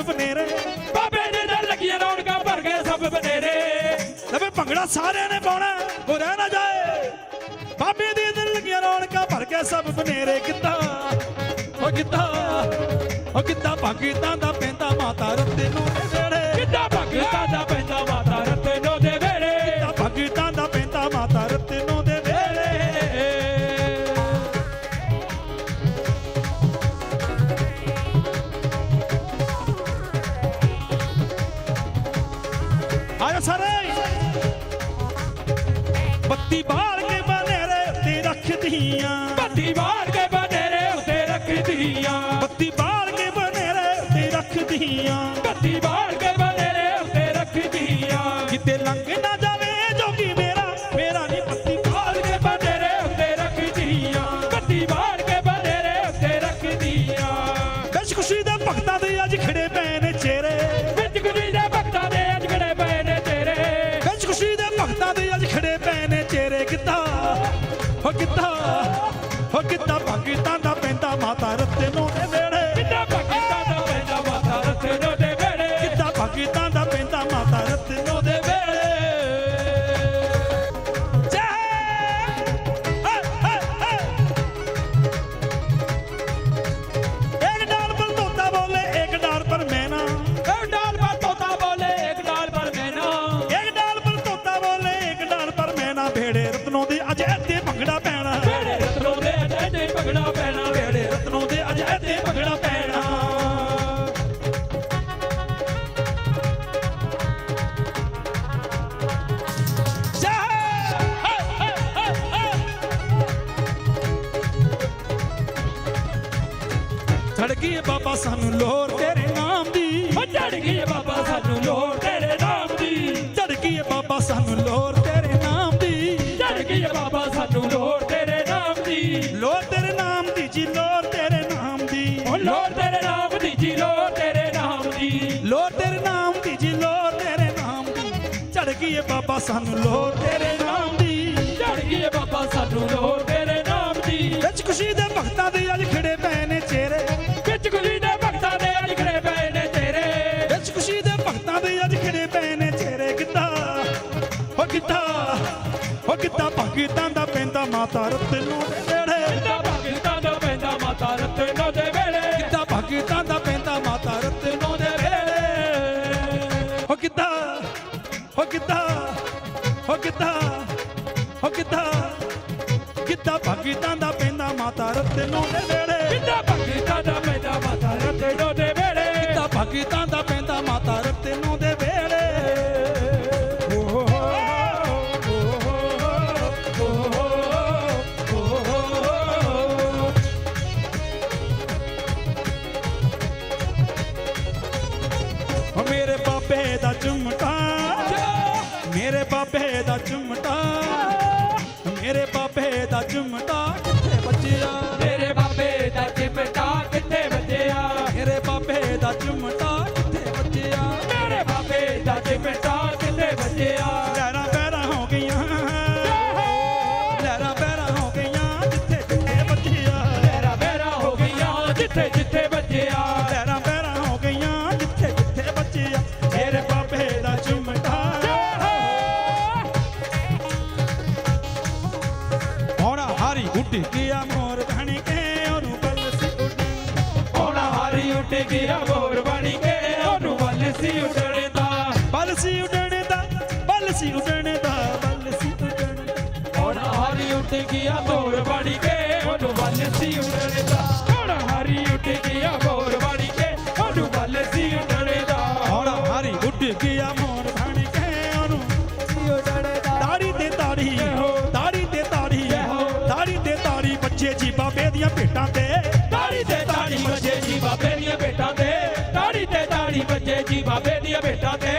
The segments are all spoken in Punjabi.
ਸਭ ਬਨੇਰੇ। ਬਾਬੇ ਦੇ ਦਰ ਲੱਗੀਆਂ ਰੌਣਕਾਂ, ਭਰ ਗਏ ਸਭ ਬਨੇਰੇ। ਲਵੇ ਭੰਗੜਾ ਸਾਰਿਆਂ ਨੇ ਪਾਉਣਾ, ਉਹ ਰਹਿ ਨਾ ਜਾਏ। ਬਾਬੇ ਦੀ ਦਿਲ ਲੱਗੀਆਂ ਰੌਣਕਾਂ, ਭਰ ਕੇ ਸਭ ਬਨੇਰੇ। ਕਿੱਦਾਂ ਉਹ ਕਿੱਦਾਂ ਉਹ ਕਿੱਦਾਂ ਭਗਤਾਂ ਦਾ ਪੈਂਦਾ ਮਾਤਾ ਰੁੱਤੇ ਨੂੰ ਵੇੜੇ ਕਿੱਦਾਂ ਭਗਤਾਂ ਦਾ ਪੈਂਦਾ ਸਾਰੇ। ਬੱਤੀ ਬਾਲ ਕੇ ਬਨੇਰੇ ਤੇ ਰੱਖਦੀਆਂ। ਹੋ ਕਿੱਦਾਂ ਹੋ ਕਿੱਦਾਂ ਪਾਕਿਸਤਾਨ ਦਾ ਪੈਂਦਾ ਮਾਤਾ ਰਤੇ ਨੂੰ ਦੇ ਛੜ ਗਈ ਬਾਬਾ ਸਾਨੂੰ ਲੋਰ ਤੇਰੇ ਨਾਮ ਦੀ ਹੋ ਚੜ ਗਈ ਬਾਬਾ ਸਾਨੂੰ ਲੋੜ ਤੇਰੇ ਨਾਮ ਦੀ ਝੜ ਗਈ ਬਾਬਾ ਸਾਨੂੰ ਲੋਰ ਤੇਰੇ ਨਾਮ ਦੀ ਚੜ ਗਈ ਬਾਬਾ ਸਾਨੂੰ ਲੋੜ ਤੇਰੇ ਨਾਮ ਦੀ ਲੋਰ ਤੇਰੇ ਨਾਮ ਦੀ ਜੀ ਲੋਰ ਤੇਰੇ ਨਾਮ ਦੀ ਓ ਲੋੜ ਤੇਰੇ ਨਾਮ ਦੀ ਜੀ ਲੋੜ ਤੇਰੇ ਨਾਮ ਦੀ ਲੋਰ ਤੇਰੇ ਨਾਮ ਦੀ ਜੀ ਲੋਰ ਤੇਰੇ ਨਾਮ ਦੀ ਝੜ ਗਈ ਬਾਬਾ ਸਾਨੂੰ ਲੋਰ ਤੇਰੇ ਨਾਮ ਦੀ ਚੜ ਗਈ ਬਾਬਾ ਸਾਨੂੰ ਲੋੜ ਤੇਰੇ ਨਾਮ ਦੀ ਵਿੱਚ ਖੁਸ਼ੀ ਦੇ ਹੋ ਕਿੱਦਾਂ ਭਗਤਾਂ ਦਾ ਪੈਂਦਾ ਮਾਤਾ ਰਤੇ ਨੂੰ ਦੇ ਵੇੜੇ ਕਿੱਦਾਂ ਭਗਤਾਂ ਦਾ ਪੈਂਦਾ ਮਾਤਾ ਰਤੇ ਨੋ ਦੇ ਵੇੜੇ ਕਿੱਦਾਂ ਭਗਤਾਂ ਦਾ ਪੈਂਦਾ ਮਾਤਾ ਰਤੇ ਨੂੰ ਦੇ ਵੇੜੇ ਹੋ ਕਿੱਦਾਂ ਹੋ ਕਿੱਦਾਂ ਹੋ ਕਿੱਦਾਂ ਹੋ ਕਿੱਦਾਂ ਕਿੱਦਾਂ ਭਗਤਾਂ ਦਾ ਪੈਂਦਾ ਮਾਤਾ ਰਤੇ ਨੂੰ ਦੇ ਵੇੜੇ ਬਲਸੀ ਉੱਡਣ ਦਾ ਬਲਸੀ ਉੱਡਣ ਦਾ ਉੱਡਣ ਦਾ। ਹੋਣਾ ਹਾਰੀ ਉੱਡ ਗਿਆ ਮੋਰ ਬਣ ਕੇ? ਉਹਨੂੰ ਵੱਲ ਸੀ ਉੱਡਣਦਾ ਹੋਣਾ ਹਾਰੀ ਉੱਡ ਗਿਆ ਮੋਰ ਬਣ ਕੇ? ਉਹਨੂੰ ਵੱਲ ਸੀ ਉੱਡਣਦਾ ਹੋਣਾ ਹਾਰੀ ਉੱਡ ਗਿਆ ਮੋਰ ਬਣ ਕੇ? ਉਹਨੂੰ ਸੀ ਉੱਡਣਦਾ ਦਾੜੀ ਤੇ ਦਾੜੀ ਦਾੜੀ ਤੇ ਦਾੜੀ ਦਾੜੀ ਤੇ ਦਾੜੀ ਬੱਚੇ ਜੀ ਬਾਬੇ ਦੀਆਂ ਭੇਟਾਂ ਤੇ। ਤਾੜੀ ਤੇ ਤਾੜੀ ਵੱਜੇ ਜੀ ਬਾਬੇ ਦੀਆਂ ਭੇਟਾਂ ਤੇ। ਤਾੜੀ ਤੇ ਤਾੜੀ ਵੱਜੇ ਜੀ ਬਾਬੇ ਦੀਆਂ ਭੇਟਾਂ ਤੇ।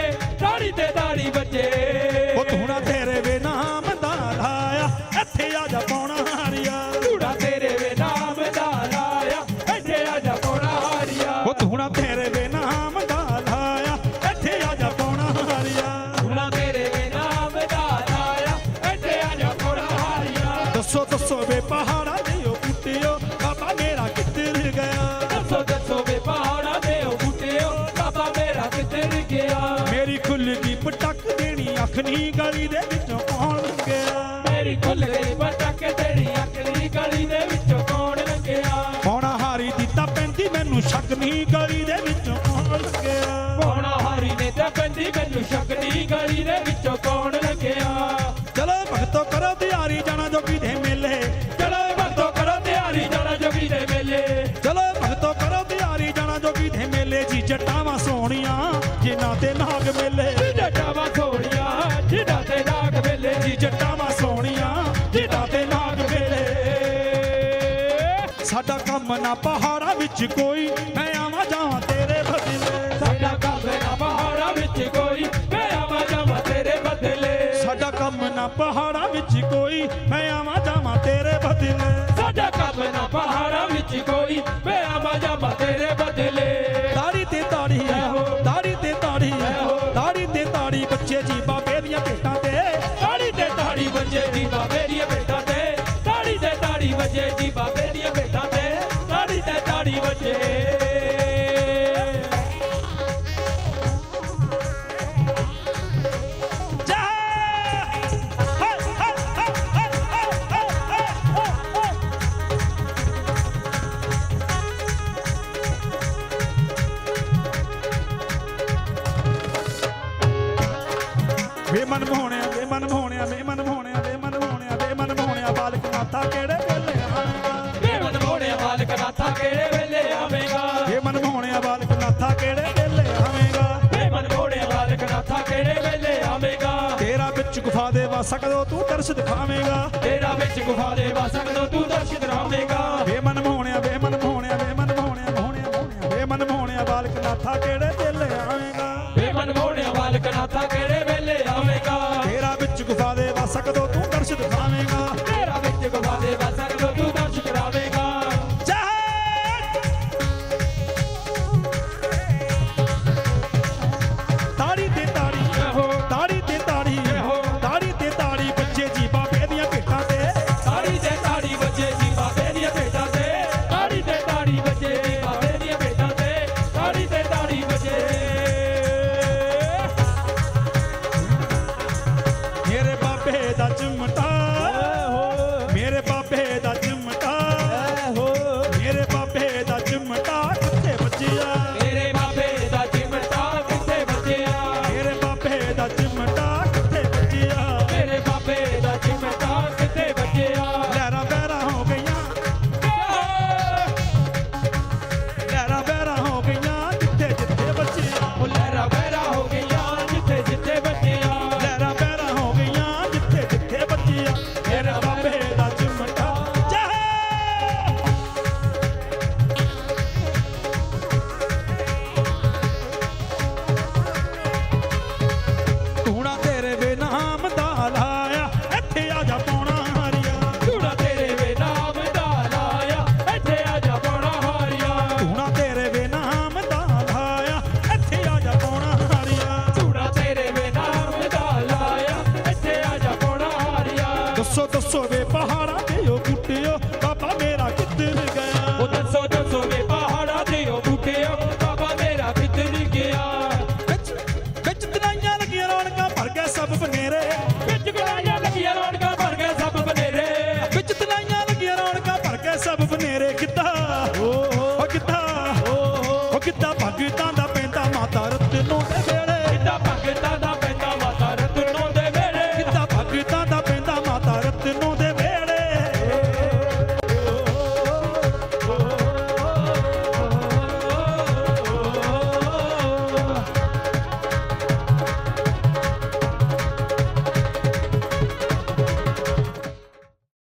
ਸ਼ਕਨੀ ਗਲੀ ਦੇ ਵਿੱਚੋਂ ਕੌਣ ਲੰਘਿਆ? ਮੇਰੀ ਖੁੱਲ ਗਈ ਪਟਕ ਤੇਰੀ ਅੱਖ ਦੀ ਗਲੀ ਦੇ ਵਿੱਚੋਂ ਕੌਣ ਲੰਘਿਆ? ਪੌਣਾ ਹਾਰੀ ਦਿੱਤਾ ਪੈਂਦੀ ਮੈਨੂੰ ਸ਼ਕਨੀ ਗਲੀ ਦੇ ਵਿੱਚੋਂ ਕੌਣ ਲੰਘਿਆ? ਪੌਣਾ ਹਾਰੀ ਨੇ ਤਾਂ ਬੰਦੀ ਮੈਨੂੰ ਸ਼ੱਕ ਦੀ ਗਲੀ ਦੇ ਵਿੱਚੋਂ ਕੌਣ ਲੰਘਿਆ? ਚਲੋ ਭਗਤੋ ਕਰੋ ਤਿਆਰੀ ਜਾਣਾ ਜੋਗੀ ਦੇ ਮੇਲੇ। ਚਲੋ ਭਗਤੋ ਕਰੋ ਤਿਆਰੀ ਜਾਣਾ ਜੋਗੀ ਦੇ ਮੇਲੇ। ਚਲੋ ਭਗਤੋ ਕਰੋ ਤਿਆਰੀ ਜਾਣਾ ਜੋਗੀ ਦੇ ਮੇਲੇ। ਜੀ ਜਟਾਵਾਂ ਸੋਹਣੀਆਂ ਜਿਨ੍ਹਾਂ ਤੇ ਨਾਗ ਮੇਲੇ। ਕੰਮ ਨਾ ਪਹਾੜਾਂ ਵਿੱਚ ਕੋਈ ਮੈਂ ਆਵਾਂ ਜਾਵਾਂ ਤੇਰੇ ਬਦਲੇ। ਸਾਡਾ ਕੰਮ ਨਾ ਪਹਾੜਾਂ ਵਿੱਚ ਕੋਈ ਮੈਂ ਆਵਾਂ ਜਾਵਾਂ ਤੇਰੇ ਬਦਲੇ। ਸਾਡਾ ਕੰਮ ਨਾ ਪਹਾੜਾਂ ਵਿੱਚ ਕੋਈ ਮੈਂ ਆਵਾਂ ਜਾਵਾਂ ਤੇਰੇ ਬਦਲੇ। ਸਾਡਾ ਕੰਮ ਨਾ ਪਹਾੜਾਂ ਵਿੱਚ ਕੋਈ ਮੈਂ ਆਵਾਂ ਜਾਵਾਂ ਤੇਰੇ ਬਦਲੇ। ਮਨ ਮੋਹਣਿਆ ਵੇ ਮਨ ਮੋਹਣਿਆ ਵੇ ਮਨ ਮੋਹਣਿਆ ਵੇ ਮਨ ਮੋਹਣਿਆ ਵੇ ਮਨ ਮੋਹਣਿਆ ਬਾਲਕ ਮਾਤਾ ਕਿਹੜੇ ਵੇਲੇ ਆਵੇਂਗਾ? ਵੇ ਮਨ ਮੋੜਿਆ ਮਾਲਕ ਨਾਥਾ ਕਿਹੜੇ ਵੇਲੇ ਆਵੇਂਗਾ? ਵੇ ਮਨ ਮੋਹਣਿਆ ਬਾਲਕ ਮਾਤਾ ਕਿਹੜੇ ਵੇਲੇ ਆਵੇਂਗਾ? ਵੇ ਮਨ ਮੋੜਿਆ ਮਾਲਕ ਨਾਥਾ ਕਿਹੜੇ ਵੇਲੇ ਆਵੇਂਗਾ? ਤੇਰਾ ਵਿੱਚ ਗੁਫਾ ਦੇ ਵਾ ਸਕਦੋ ਤੂੰ ਦਰਸ਼ ਦਿਖਾਵੇਂਗਾ। ਤੇਰਾ ਵਿੱਚ ਗੁਫਾ ਦੇ ਵਾ ਸਕਦੋ ਤੂੰ ਦਰਸ਼ ਦਰਾਵੇਂਗਾ ਵੇ ਮਨ ਮੋਹਣਿਆ ਵੇ ਮਨ ਮੋਹਣਿਆ ਵੇ ਮਨ ਮੋਹਣਿਆ ਮੋਹਣਿਆ ਮੋਹਣਿਆ ਵੇ ਮਨ ਮੋਹਣਿਆ ਬਾਲਕ ਨਾਥਾ ਕਿਹੜੇ ਵੇਲੇ ਆਵੇਂਗਾ? ਵੇ ਮਨ ਮੋੜਿਆ ਮਾਲਕ ਨਾਥਾ Porque somos fogueiros